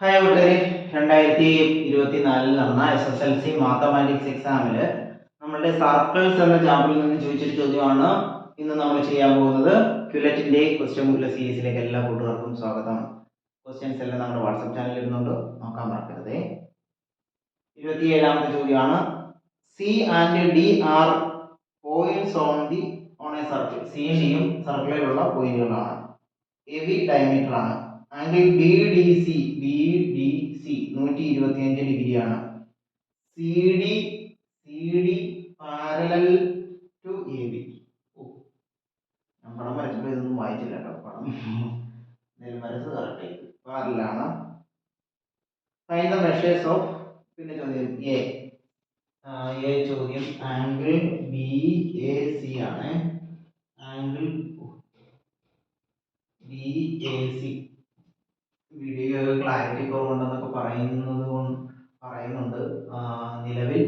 Hi കൂട്ടുകാരെ രണ്ടായിരത്തി ഇരുപത്തി നാലിൽ നടന്ന S S L C mathematics എക്സാമിൽ നമ്മളുടെ സർക്കിൾസ് എന്ന ചാപ്റ്ററിൽ നിന്ന് ചോദിച്ചൊരു ചോദ്യമാണ് ഇന്ന് നമ്മൾ ചെയ്യാൻ പോകുന്നത് ക്യുലറ്റിന്റെ ക്വസ്റ്റ്യൻ ബുക്കിലെ സീരീസിലേക്ക് എല്ലാ കൂട്ടുകാർക്കും സ്വാഗതം. ക്വസ്റ്റ്യൻസ് എല്ലാം നമ്മുടെ വാട്സപ്പ് ചാനലിൽ ഇരുന്നുണ്ട് നോക്കാൻ മറക്കരുതേ. ഇരുപത്തിയേഴാമത്തെ ചോദ്യമാണ്. C and D are points on the on a circle സിയും ഡിയും സർക്കിളിലുള്ള പോയിന്റുകളാണ് എ ബി ഡയമീറ്റർ ആണ്. Angle B D C B നൂറ്റി ഇരുപത്തി അഞ്ച് ഡിഗ്രിയാണ് C D C D parallel to A B ഞാൻ പടം വരച്ചപ്പോൾ ഇതൊന്നും വായിച്ചില്ല കേട്ടോ പടം. വരച്ചത് കറക്റ്റ്. പാരലാണ് ഫൈൻ ദ മെഷേഴ്സ് ഓഫ് പിന്നെ ചോദ്യം എ എ ചോദ്യം ആംഗിൾ ബി എ സി ആണ്. Angle B A C video clarity കുറവുണ്ടെന്നൊക്കെ പറയുന്നത് പറയുന്നുണ്ട്. നിലവിൽ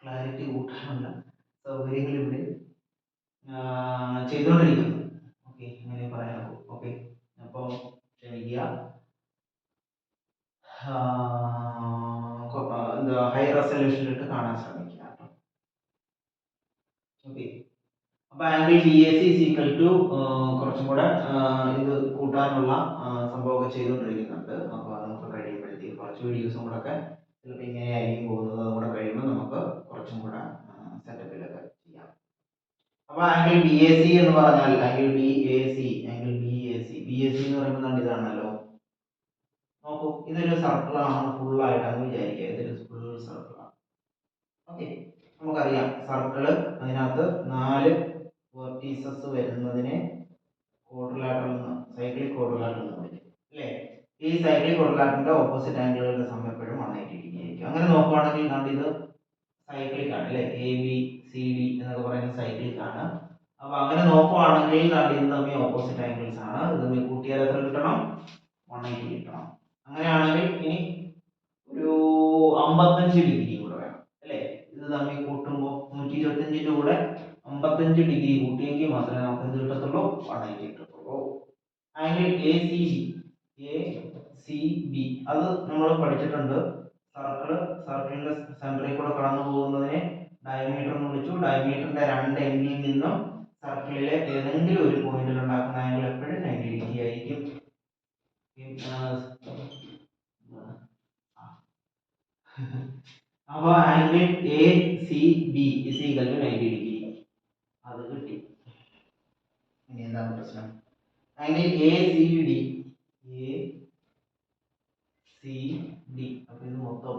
ക്ലാരിറ്റി കൂട്ടാനുള്ള ആ, ചെയ്തുകൊണ്ടിരിക്കുന്നു. ഓക്കെ അങ്ങനെ പറയാമോ ഓക്കെ അപ്പോൾ ക്ഷമിക്കുക. എന്താ ഹൈ റെസൊല്യൂഷനിലിട്ട് കാണാൻ ശ്രമിക്കുക ഓക്കെ അപ്പൊ angle B A C equal to കുറച്ചും കൂടെ ഇത് കൂട്ടാനുള്ള സംഭവമൊക്കെ ചെയ്തുകൊണ്ടിരിക്കുന്നുണ്ട്. അപ്പോൾ അത് നമുക്ക് കഴിയുമ്പോഴത്തേക്ക് കുറച്ച് വീഡിയോസും കൂടെ ഒക്കെ ചിലപ്പോൾ ഇങ്ങനെ ആയിരിക്കും പോകുന്നത്. അതും കൂടെ കഴിയുമ്പോൾ നമുക്ക് കുറച്ചും കൂടെ സെറ്റപ്പിലൊക്കെ ചെയ്യാം. അപ്പൊ ആംഗിൾ ബി എ സി എന്ന് പറഞ്ഞാൽ angle B A C angle B A C B A C എന്ന് പറയുമ്പോൾ ഇതാണല്ലോ? നോക്കൂ ഇതൊരു സർക്കിളാണ് ഫുൾ ആയിട്ടാണ് വിചാരിക്കുക. ഇതൊരു ഫുൾ സർക്കിളാണ് ഓക്കെ നമുക്കറിയാം. സർക്കിൾ അതിനകത്ത് നാല് വെർട്ടീസസ് വരുന്നതിനെ ക്വാഡ്രിലാറ്ററൽ എന്ന് സൈക്ലിക് ക്വാഡ്രിലാറ്ററൽ എന്ന് പറയും അല്ലേ? ഈ സൈക്ലിക് ക്വാഡ്രിലാറ്ററിന്റെ ഓപ്പോസിറ്റ് ആംഗിളുകളുടെ സമയം എപ്പോഴും വൺ എയ്റ്റി ഡിഗ്രി ആയിരിക്കും. അങ്ങനെ നോക്കുവാണെങ്കിൽ കണ്ട് ഇത് സൈക്ലിക് ആണ് അല്ലേ? എ ബി സി ഡി എന്നൊക്കെ പറയുന്ന സൈക്ലിക് ആണ്. അപ്പൊ അങ്ങനെ നോക്കുവാണെങ്കിൽ കണ്ട് ഇത് തമ്മിൽ ഓപ്പോസിറ്റ് ആംഗിൾസ് ആണ്. ഇത് തമ്മിൽ കൂട്ടിയാൽ എത്ര കിട്ടണം? വൺ എയ്റ്റി കിട്ടണം. അങ്ങനെയാണെങ്കിൽ ഇനി ഒരു അമ്പത്തഞ്ച് ഡിഗ്രി കൂടെ വേണം അല്ലേ? ഇത് തമ്മിൽ കൂട്ടുമ്പോൾ നൂറ്റി ഇരുപത്തഞ്ചിന്റെ കൂടെ അമ്പത്തഞ്ച് ഡിഗ്രി കൂട്ടിയെങ്കിൽ മാത്രമേ നമുക്ക് എന്ത് കിട്ടത്തുള്ളൂ? വൺ എയ്റ്റി കിട്ടത്തുള്ളൂ. Angle A C B A C B അത് നമ്മൾ പഠിച്ചിട്ടുണ്ട്. സർക്കിൾ സർക്കിളിന്റെ സെന്ററിൽ കൂടെ കടന്നു പോകുന്നതിനെ ഡയമീറ്റർ എന്ന് വിളിച്ചു. ഡയമീറ്ററിന്റെ രണ്ട് എൻഡിൽ നിന്നും സർക്കിളിലെ ഏതെങ്കിലും ഒരു പോയിന്റിൽ ഉണ്ടാക്കുന്ന ആംഗിൾ എപ്പോഴും നയന്റി ഡിഗ്രി ആയിരിക്കും. അപ്പൊ angle A C B is equal to ninety degree അത് കിട്ടി. ഇനി എന്താണ് പ്രശ്നം? Angle A C D A C D അപ്പൊ ഇത് മൊത്തം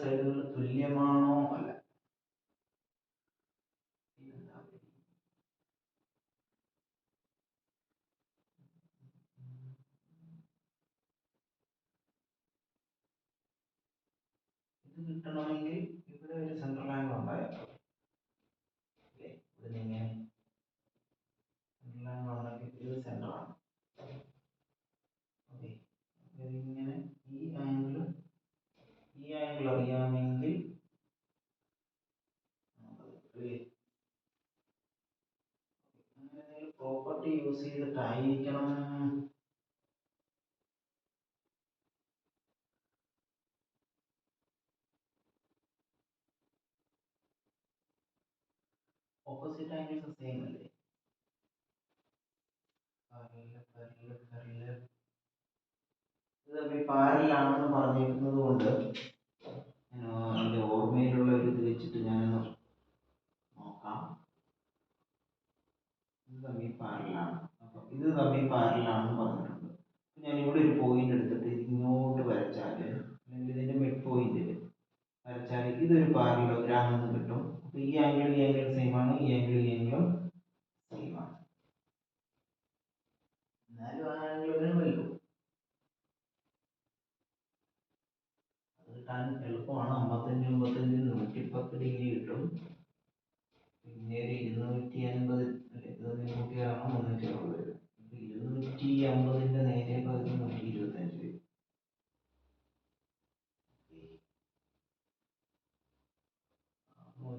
സൈഡുകൾ തുല്യമാണോ അല്ല ഇതെന്താ വഴി? ഇത് കിട്ടണമെങ്കിൽ ചെയ്തിട്ടായിരിക്കണം ഓപ്പോസിറ്റ് ആംഗിൾസ് സെയിം അല്ലേ. ഇത് പാരലാണെന്ന് പറഞ്ഞിരിക്കുന്നത് കൊണ്ട് ഈ പാരലലാണെന്ന് പറഞ്ഞിട്ടുണ്ട് ഞാൻ ഇവിടെ ഒരു പോയിന്റ് എടുത്തിട്ട് ഇങ്ങോട്ട് വരച്ചാൽ അല്ലെങ്കിൽ ഇതിന്റെ മിഡ് പോയിന്റിൽ വരച്ചാൽ ഇതൊരു പാരലോഗ്രാം എന്ന് കിട്ടും. അപ്പോൾ ഈ ആംഗിൾ ഈ ആംഗിൾ സെയിം ആണ്. ഈ ആംഗിൾ ഈ ആംഗിളും സെയിം ആണ്. എന്നാലും ആ ആംഗിൾ വരുമല്ലോ അത് കാണാൻ എളുപ്പമാണ്. അമ്പത്തഞ്ച് അമ്പത്തഞ്ച് നൂറ്റിപ്പത്ത് ഡിഗ്രി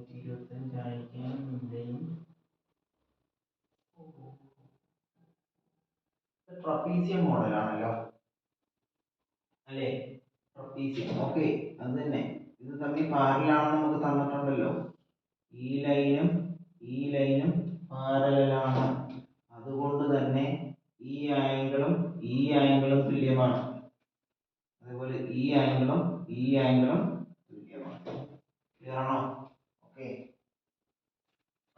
നൂറ്റി ഇരുപത്തഞ്ചായിരിക്കാം ഇവിടെയും ട്രപ്പീസിയം മോഡലാണല്ലോ അല്ലേ? ട്രപ്പീസിയം. ഓക്കെ അത് തന്നെ. ഇത് തമ്മിൽ പാരലാണെന്ന് നമുക്ക് തന്നിട്ടുണ്ടല്ലോ. ഈ ലൈനും പാരലാണ് അതുകൊണ്ട് തന്നെ ഈ ആംഗിളും ഈ ആംഗിളും തുല്യമാണ് അതേപോലെ ഈ ആംഗിളും ഈ ആംഗിളും തുല്യമാണ് ക്ലിയർ ആണോ ഓക്കെ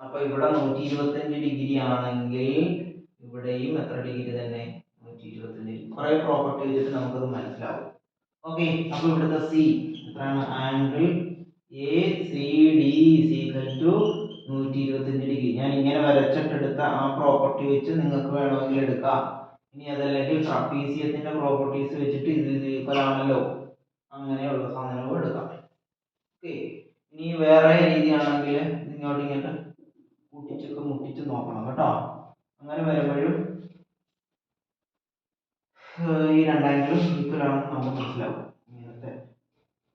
അപ്പൊ ഇവിടെ നൂറ്റി ഇരുപത്തഞ്ച് ഡിഗ്രി ആണെങ്കിൽ ഇവിടെയും എത്ര ഡിഗ്രി തന്നെ? നൂറ്റി ഇരുപത്തഞ്ച് കുറെ പ്രോപ്പർട്ടി വെച്ചിട്ട് നമുക്കത് മനസ്സിലാവും. ഓക്കെ അപ്പൊ ഇവിടുത്തെ സി എത്രയാണ്? Angle A C D equal to നൂറ്റി ഇരുപത്തഞ്ച് ഡിഗ്രി ഞാൻ ഇങ്ങനെ വരച്ചിട്ടെടുത്ത ആ പ്രോപ്പർട്ടി വെച്ച് നിങ്ങൾക്ക് വേണമെങ്കിൽ എടുക്കാം. ഇനി അതല്ലെങ്കിൽ ട്രപ്പീസിയത്തിന്റെ പ്രോപ്പർട്ടീസ് വെച്ചിട്ട് ഇത് ഇത് ഈക്വൽ ആണല്ലോ. അങ്ങനെയുള്ള സാധനവും എടുക്കാം. ഓക്കെ ഇനി വേറെ രീതിയാണെങ്കിൽ ഇങ്ങോട്ട് ഇങ്ങോട്ട്. കൂട്ടിച്ചൊക്കെ മുട്ടിച്ച് നോക്കണം കേട്ടോ. അങ്ങനെ വരുമ്പോഴും ഈ രണ്ടായിരം ഈക്വൽ ആണെന്ന് നമുക്ക് മനസ്സിലാവും. ഇങ്ങനത്തെ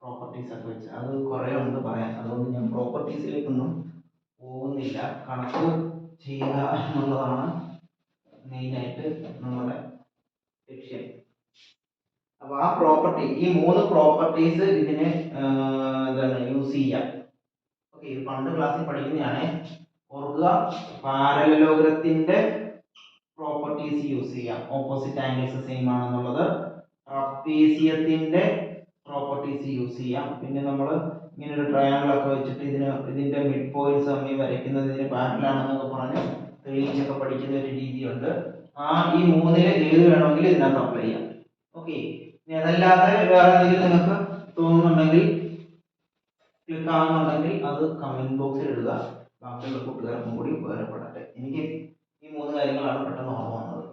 പ്രോപ്പർട്ടീസ് ഒക്കെ വെച്ച്. അത് കുറേ ഉണ്ട് പറയാൻ. അതുകൊണ്ട് ഞാൻ പ്രോപ്പർട്ടീസിലേക്കൊന്നും പോകുന്നില്ല. കണക്ക് ചെയ്യുക എന്നുള്ളതാണ് മെയിനായിട്ട് നമ്മുടെ ലക്ഷ്യം. അപ്പൊ ആ പ്രോപ്പർട്ടി ഈ മൂന്ന് പ്രോപ്പർട്ടീസ് ഇതിനെ എന്താണ് യൂസ് ചെയ്യാം. ഓക്കെ ഇത് പണ്ട് ക്ലാസ്സിൽ പഠിക്കുന്നതാണ് ഓർക്കുക പാരലലോഗ്രത്തിന്റെ പ്രോപ്പർട്ടീസ് യൂസ് ചെയ്യാം ഓപ്പോസിറ്റ് ആംഗിൾസ് സെയിം ആണെന്നുള്ളത്. ട്രപ്പീസിയത്തിന്റെ പ്രോപ്പർട്ടീസ് യൂസ് ചെയ്യാം പിന്നെ നമ്മൾ ഇങ്ങനെ ഒരു ട്രയാങ്കിൾ ഒക്കെ വെച്ചിട്ട് ഇതിന് ഇതിന്റെ മിഡ് പോയിന്റ്സ് തമ്മിൽ വരയ്ക്കുന്നത് ഇതിന് പാരലാണെന്നൊക്കെ പറഞ്ഞ് തെളിയിച്ചൊക്കെ പഠിക്കുന്ന ഒരു രീതിയുണ്ട്. ആ ഈ മൂന്നിൽ ഏത് വേണമെങ്കിലും ഇതിനകത്ത് അപ്ലൈ ചെയ്യാം. ഓക്കെ അതല്ലാതെ വേറെ എന്തെങ്കിലും നിങ്ങൾക്ക് തോന്നുന്നുണ്ടെങ്കിൽ ക്ലിക്ക് ആവുന്നുണ്ടെങ്കിൽ അത് കമന്റ് ബോക്സിൽ ഇടുക. ബാക്കിയുള്ള കൂട്ടുകാർക്കും കൂടി ഉപകാരപ്പെടട്ടെ. എനിക്ക് ഈ മൂന്ന് കാര്യങ്ങളാണ് പെട്ടെന്ന് ഓർമ്മ വന്നത്.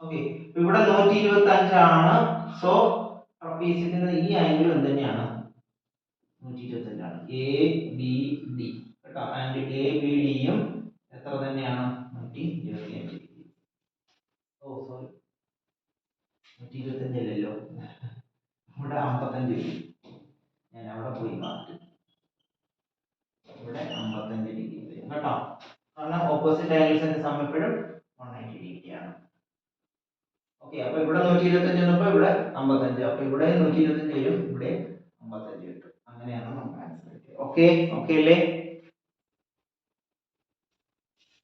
ഓക്കെ ഇവിടെ നൂറ്റി ഇരുപത്തി അഞ്ചാണ് സോ ട്രപ്പീസിന്റെ ഈ ആംഗിൾ എന്ത് തന്നെയാണ്? നൂറ്റി ഇരുപത്തി അഞ്ചാണ് എ ബി ഡി കേട്ടോ ആംഗിൾ എ ബി ഡിയും എത്ര തന്നെയാണ്? നൂറ്റി ഇരുപത്തി അഞ്ച് ഓ സോറി നൂറ്റി ഇരുപത്തി അഞ്ചല്ലല്ലോ ഇവിടെ അമ്പത്തഞ്ച് ഞാൻ അവിടെ പോയി മാറ്റും ഇവിടെ അമ്പത്തഞ്ച് ഡിഗ്രി വരും കേട്ടോ കാരണം ഓപ്പോസിറ്റ് ആംഗിൾസിന്റെ സം എപ്പോഴും വൺ നയന്റി ഡിഗ്രി ആണ് ഓക്കെ അപ്പൊ ഇവിടെ നൂറ്റി ഇരുപത്തഞ്ച് വന്നപ്പോ ഇവിടെ അമ്പത്തഞ്ച് അപ്പൊ ഇവിടെ നൂറ്റി ഇരുപത്തഞ്ച് വരും ഇവിടെ അമ്പത്തഞ്ച് കിട്ടും. അങ്ങനെയാണ് നമുക്ക് ആൻസർ കിട്ടിയത് ഓക്കെ ഓക്കെ അല്ലേ?